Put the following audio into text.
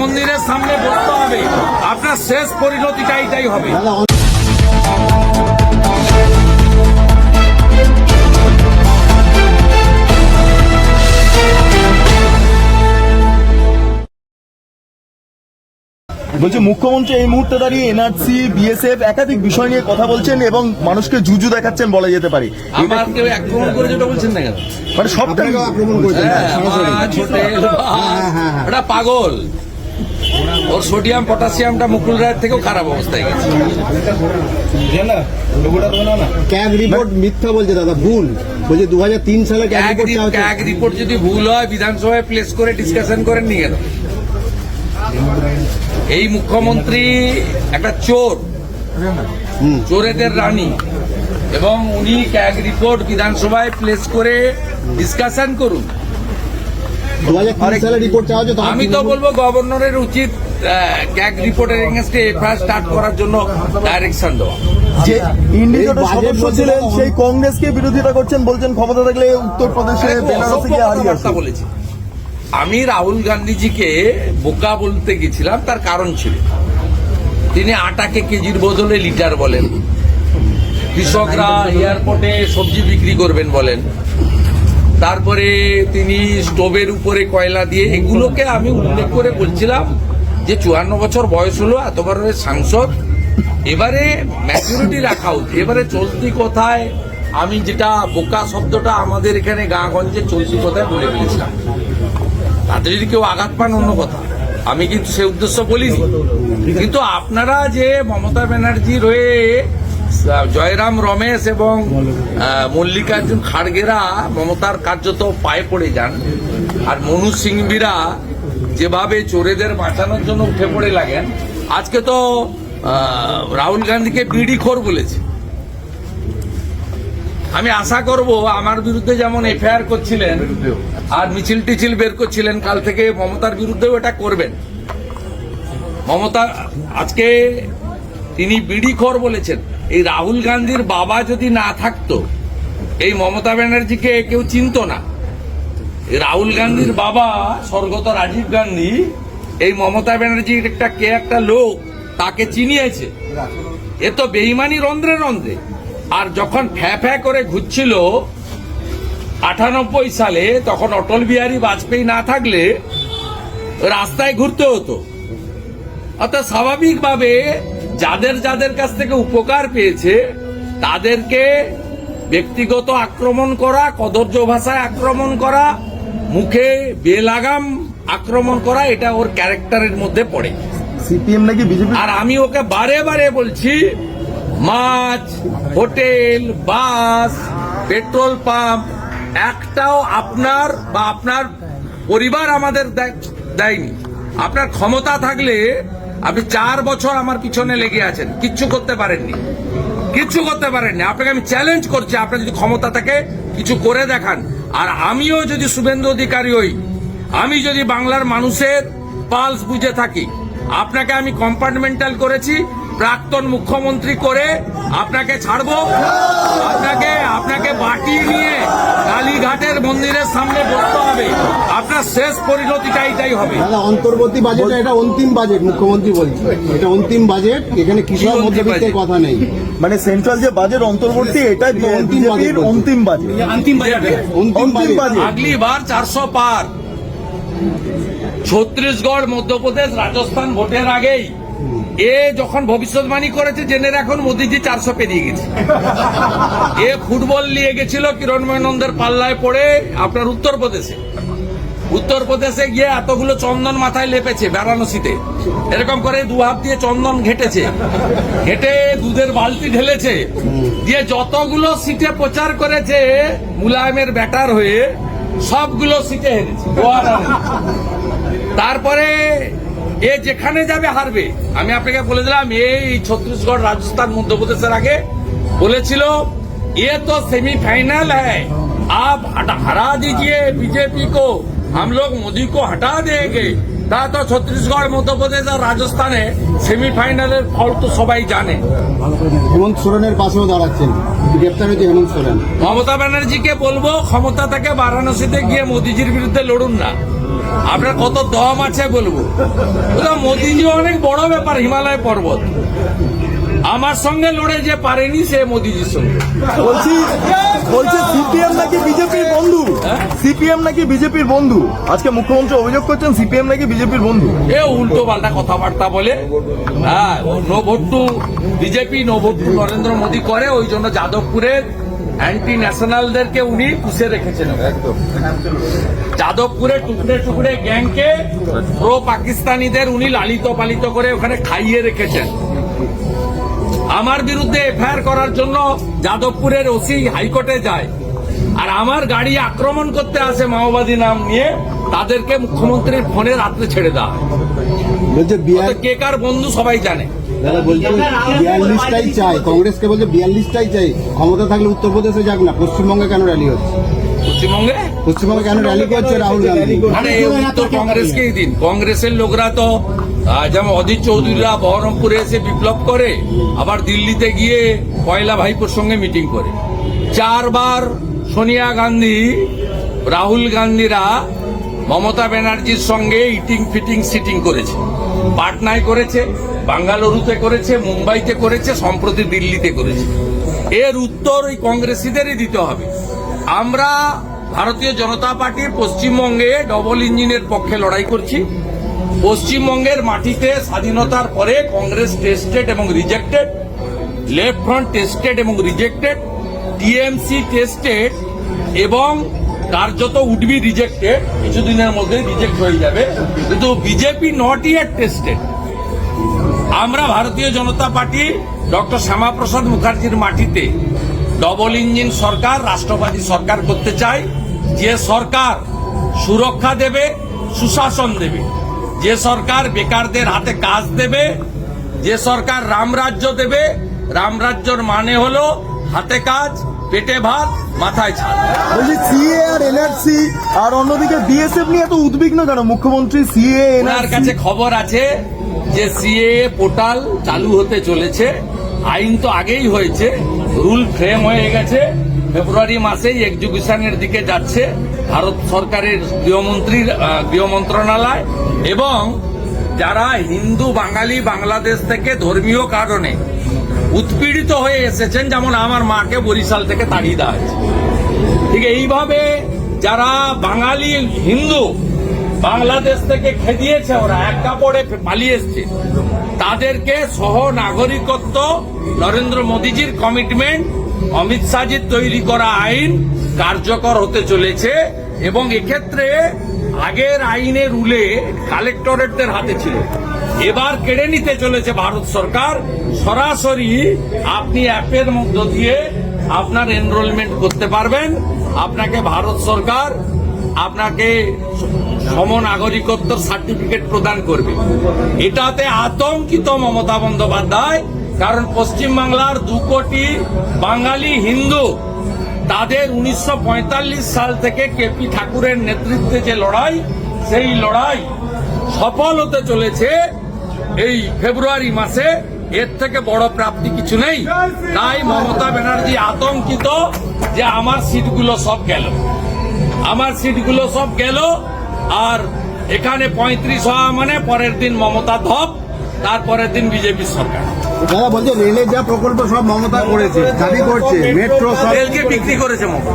মন্দিরের সামনে বসতে হবে। আপনার শেষ পরিণতিটা এটাই হবে। বলছি মুখ্যমন্ত্রী এই মুহূর্তে দাঁড়িয়ে এনআরসি বিএসএফ একাধিক বিষয় নিয়ে কথা বলছেন এবং মানুষকে জুজু দেখাচ্ছেন বলা যেতে পারে। এটা কেউ আক্রমণ করে যেটা বলছেন না কেন? মানে সবটাই আপনাকেও আক্রমণ করেছেন সরাসরি মাছ, হোটেল। ওটা পাগল। ওর সোডিয়াম পটাশিয়ামটা মুকুল রায়ের থেকেও খারাপ অবস্থায় গেছে। ক্যাগ রিপোর্ট মিথ্যা বলছে দাদা ভুল। বলছে দু সালে ক্যাগ রিপোর্ট যদি ভুল হয় বিধানসভায় প্লেস করে ডিসকাশন করেন নিয়ে গেল। এই মুখ্যমন্ত্রী একটা চোর হুম। চোরেদের রানী এবং উনি ক্যাগ রিপোর্ট বিধানসভায় প্লেস করে ডিসকাশন করুন। আমি তো বলব? গভর্নরের উচিত ক্যাগ রিপোর্টের এগেনস্টে এফআইআর স্টার্ট করার জন্য ডাইরেকশন দেওয়া। যে ইন্ডিজোটের সদস্য ছিলেন সেই কংগ্রেসকে বিরোধিতা করছেন বলছেন ক্ষমতা থাকলে উত্তরপ্রদেশে বেনারসে গিয়ে হারিয়ে আসবে। বলেছি। আমি রাহুল গান্ধীজিকে বোকা বলতে গেছিলাম তার কারণ ছিল। তিনি আটাকে কেজির বদলে লিটার বলেন। কৃষকরা এয়ারপোর্টে সবজি বিক্রি করবেন বলেন। তারপরে তিনি স্টোভের উপরে কয়লা দিয়ে এগুলোকে আমি উল্লেখ করে বলছিলাম যে চুয়ান্ন বছর বয়স হলো এত বড় সাংসদ। এবারে ম্যাচুরিটি রাখা উচিত এবারে চলতি কথায় আমি যেটা বোকা শব্দটা আমাদের এখানে গাঁগঞ্জে চলতি কথায় বলে ফেলেছিলাম। তাতে যদি কেউ আঘাত পান অন্য কথা। আমি কিন্তু সে উদ্দেশ্য বলিনি। কিন্তু আপনারা যে মমতা ব্যানার্জির হয়ে আহ, জয়রাম রমেশ এবং মল্লিকার্জুন খাড়গেরা মমতার কার্যত পায়ে পড়ে যান। আর মনু সিংবিরা যেভাবে চোরেদের বাঁচানোর জন্য উঠে পড়ে লাগেন, আজকে তো রাহুল গান্ধীকে বিড়ি খোর বলেছে। আমি আশা করব আমার বিরুদ্ধে যেমন এফআইআর করছিলেন আর মিছিল টিছিল বের করছিলেন, কাল থেকে মমতার বিরুদ্ধেও এটা করবেন। মমতা, আজকে তিনি বিড়ি খোর বলেছেন। এই রাহুল গান্ধীর বাবা যদি না থাকতো, এই মমতা ব্যানার্জিকে কেউ চিনতো না। রাহুল গান্ধীর বাবা স্বর্গত রাজীব গান্ধী, এই মমতা ব্যানার্জির একটা কে একটা লোক, তাকে চিনিয়েছে। এ তো বেইমানি রন্ধ্রে রন্ধ্রে। আর যখন ফ্যা ফ্যা করে ঘুরছিল, আটানব্বই সালে তখন অটল বিহারী বাজপেয়ী না থাকলে রাস্তায় ঘুরতে হতো। অর্থাৎ স্বাভাবিকভাবে যাদের যাদের কাছ থেকে উপকার পেয়েছে তাদেরকে ব্যক্তিগত আক্রমণ করা কদর্য ভাষায় আক্রমণ করা মুখে বেলাগাম আক্রমণ করা এটা ওর ক্যারেক্টারের মধ্যে পড়ে। সিপিএম নাকি বিজেপি? আর আমি ওকে বারে বারে বলছি মাছ হোটেল বাস পেট্রোল পাম্প একটাও আপনার বা আপনার পরিবার আমাদের দেয়- দেয়নি। আপনার ক্ষমতা থাকলে আপনি চার বছর আমার পিছনে লেগে আছেন, কিচ্ছু করতে পারেননি। কিচ্ছু করতে পারেননি। আপনাকে আমি চ্যালেঞ্জ করছি, আপনার যদি ক্ষমতা থাকে, কিছু করে দেখান। আর আমিও যদি শুভেন্দু অধিকারী হই, আমি যদি বাংলার মানুষের পালস বুঝে থাকি, আপনাকে আমি কম্পার্টমেন্টাল করেছি, প্রাক্তন মুখ্যমন্ত্রী করে আপনাকে ছাড়বো? আপনাকে আপনাকে বাটি নিয়ে কালীঘাটের মন্দিরের সামনে বসতে হবে। আপনার শেষ পরিণতিটাই এটাই হবে। অন্তর্বর্তী বাজেট এটা অন্তিম বাজেট মুখ্যমন্ত্রী বলছে। এটা অন্তিম বাজেট এখানে কৃষক মধ্যবিত্তের কথা নেই। মানে সেন্ট্রাল যে বাজেট অন্তর্বর্তী এটা অন্তিম বাজেট অন্তিম বাজেট অন্তিম বাজেট অন্তিম বাজেট আগলি বার চারশো পার। ছত্রিশগড় মধ্যপ্রদেশ রাজস্থান ভোটের আগেই। এ যখন ভবিষ্যৎবাণী করেছে, জেনে রাখুন, মোদিজি চারশো পেরিয়ে গেছে। এ ফুটবল নিয়ে গেছিল কিরণময় নন্দের পাল্লায় পড়ে আপনার উত্তরপ্রদেশে। উত্তরপ্রদেশে গিয়ে এতগুলো চন্দন মাথায় লেপেছে বারাণসীতে এরকম করে দু হাত দিয়ে চন্দন ঘেটেছে। ঘেটে দুধের বালতি ঢেলেছে। দিয়ে যতগুলো সিটে প্রচার করেছে, মুলায়মের ব্যাটার হয়ে সবগুলো সিটে হেরেছে। তারপরে এ যেখানে যাবে হারবে আমি আপনাকে বলে দিলাম এই ছত্তিশগড় রাজস্থান মধ্যপ্রদেশের আগে বলেছিল ये तो सेमीफाइनल है आप हटा- हरा दीजिए बीजेपी को हम लोग मोदी को हटा देंगे তা তো ছত্তিশগড় মধ্যপ্রদেশ আর রাজস্থানে সেমিফাইনালের ফল তো সবাই জানে হেমন্ত সোরেনের পাশেও দাঁড়াচ্ছেন গ্রেপ্তার হয়েছে হেমন্ত সোরেন মমতা ব্যানার্জিকে বলবো ক্ষমতা থেকে বারাণসীতে গিয়ে মোদিজির বিরুদ্ধে লড়ুন না আপনার কত দম আছে বলব? মোদিজি অনেক বড় ব্যাপার হিমালয় পর্বত। আমার সঙ্গে লড়ে যে পারেনি সে মোদিজির সঙ্গে। বলছি বলছে সিপিএম নাকি বিজেপির বন্ধু? হ্যাঁ? সিপিএম নাকি বিজেপির বন্ধু? আজকে মুখ্যমন্ত্রী অভিযোগ করছেন সিপিএম নাকি বিজেপির বন্ধু? এ উল্টো পাল্টা কথাবার্তা বলে। হ্যাঁ no vote to BJP no vote to Narendra Modi করে ওই জন্য যাদবপুরের অ্যান্টি ন্যাশনালদেরকে উনি পুষে রেখেছেন যাদবপুরে টুকরে টুকরে গ্যাংকে প্রো পাকিস্তানিদের উনি লালিত পালিত করে ওখানে খাইয়ে রেখেছেন। আমার বিরুদ্ধে এফআইআর করার জন্য যাদবপুরের ওসি হাইকোর্টে যায়। আর আমার গাড়ি আক্রমণ করতে আসে মাওবাদী নাম নিয়ে তাদেরকে মুখ্যমন্ত্রীর ফোনে রাত্রে ছেড়ে দেওয়া কে কার বন্ধু সবাই জানে। দাদা বলছে বিয়াল্লিশটাই চাই কংগ্রেসকে বলছে বিয়াল্লিশটাই চাই। ক্ষমতা থাকলে উত্তরপ্রদেশে যাক না পশ্চিমবঙ্গে কেন র্যালি হচ্ছে? পশ্চিমবঙ্গে? পশ্চিমবঙ্গে কেন র্যালি করছে রাহুল গান্ধী? মানে উত্তর কংগ্রেসকেই দিন। কংগ্রেসের লোকরা তো যেমন অজিত চৌধুরীরা বহরমপুরে এসে বিপ্লব করে আবার দিল্লিতে গিয়ে পয়লা ভাইপোর সঙ্গে মিটিং করে। চারবার সোনিয়া গান্ধী রাহুল গান্ধীরা মমতা ব্যানার্জির সঙ্গে ইটিং ফিটিং সিটিং করেছে। পাটনায় করেছে, বাঙ্গালুরুতে করেছে, মুম্বাইতে করেছে, সম্প্রতি দিল্লিতে করেছে। এর উত্তর ওই কংগ্রেসীদেরই দিতে হবে। আমরা ভারতীয় জনতা পার্টির পশ্চিমবঙ্গে ডবল ইঞ্জিনের পক্ষে লড়াই করছি। পশ্চিমবঙ্গের মাটিতে স্বাধীনতার পরে কংগ্রেস টেস্টেড এবং রিজেক্টেড লেফট ফ্রন্ট টেস্টেড এবং রিজেক্টেড টিএমসি টেস্টেড এবং কার্যত উডবি রিজেক্টেড কিছুদিনের মধ্যে রিজেক্ট হয়ে যাবে। কিন্তু বিজেপি নট ইয়ার টেস্টেড আমরা ভারতীয় জনতা পার্টি, ডক্টর শ্যামাপ্রসাদ মুখার্জির মাটিতে ডবল ইঞ্জিন সরকার, রাষ্ট্রবাদী সরকার করতে চাই। যে সরকার সুরক্ষা দেবে, সুশাসন দেবে। যে সরকার বেকারদের হাতে কাজ দেবে, যে সরকার রামরাজ্য দেবে রামরাজ্যর মানে হলো হাতে কাজ পেটে ভাত মাথায় ছাদ বলছি সিএ আর এনআরসি আর অন্যদিকে বিএসএফ নিয়ে এত উদ্বিগ্ন কেন? মুখ্যমন্ত্রী সিএ ওনার কাছে খবর আছে যে সিএ পোর্টাল চালু হতে চলেছে। আইন তো আগেই হয়েছে। রুল ফ্রেম হয়ে গেছে। ফেব্রুয়ারি মাসেই এক্সিকিউশনের দিকে যাচ্ছে ভারত সরকারের গৃহমন্ত্রীর গৃহ মন্ত্রণালয় এবং যারা হিন্দু বাঙালি বাংলাদেশ থেকে ধর্মীয় কারণে উৎপীড়িত হয়ে এসেছেন যেমন আমার মাকে বরিশাল থেকে তাড়িয়ে দেওয়া হয়েছে। ঠিক এইভাবে যারা বাঙালি হিন্দু, বাংলাদেশ থেকে খেদিয়েছে ওরা, এক কাপড়ে পালিয়ে এসছে। তাদেরকে সহ নাগরিকত্ব নরেন্দ্র মোদীজির কমিটমেন্ট অমিত শাহজির তৈরি করা আইন কার্যকর হতে চলেছে এবং এক্ষেত্রে আগের আইনের রুলে কালেক্টরেটদের হাতে ছিল। এবার কেড়ে নিতে চলেছে ভারত সরকার। সরাসরি আপনি অ্যাপের মধ্য দিয়ে আপনার এনরোলমেন্ট করতে পারবেন। আপনাকে ভারত সরকার আপনাকে সম সমনাগরিকত্ব সার্টিফিকেট প্রদান করবে। এটাতে আতঙ্কিত মমতা বন্দ্যোপাধ্যায়, কারণ পশ্চিমবাংলার দু কোটি বাঙালি হিন্দু, তাদের উনিশশো পঁয়তাল্লিশ সাল থেকে কেপি ঠাকুরের নেতৃত্বে যে লড়াই, সেই লড়াই সফল হতে চলেছে। এই ফেব্রুয়ারি মাসে এর থেকে বড় প্রাপ্তি কিছু নেই। তাই মমতা ব্যানার্জি আতঙ্কিত যে আমার সিটগুলো সব গেল। আমার সিটগুলো সব গেল আর এখানে পঁয়ত্রিশ হওয়া মানে পরের দিন মমতা ধপ তারপরের দিন বিজেপি সরকার। দাদা বলছে রেলের যা প্রকল্প সব মমতা করেছে দাবি করছে মেট্রো সব রেলকে বিক্রি করেছে মমতা।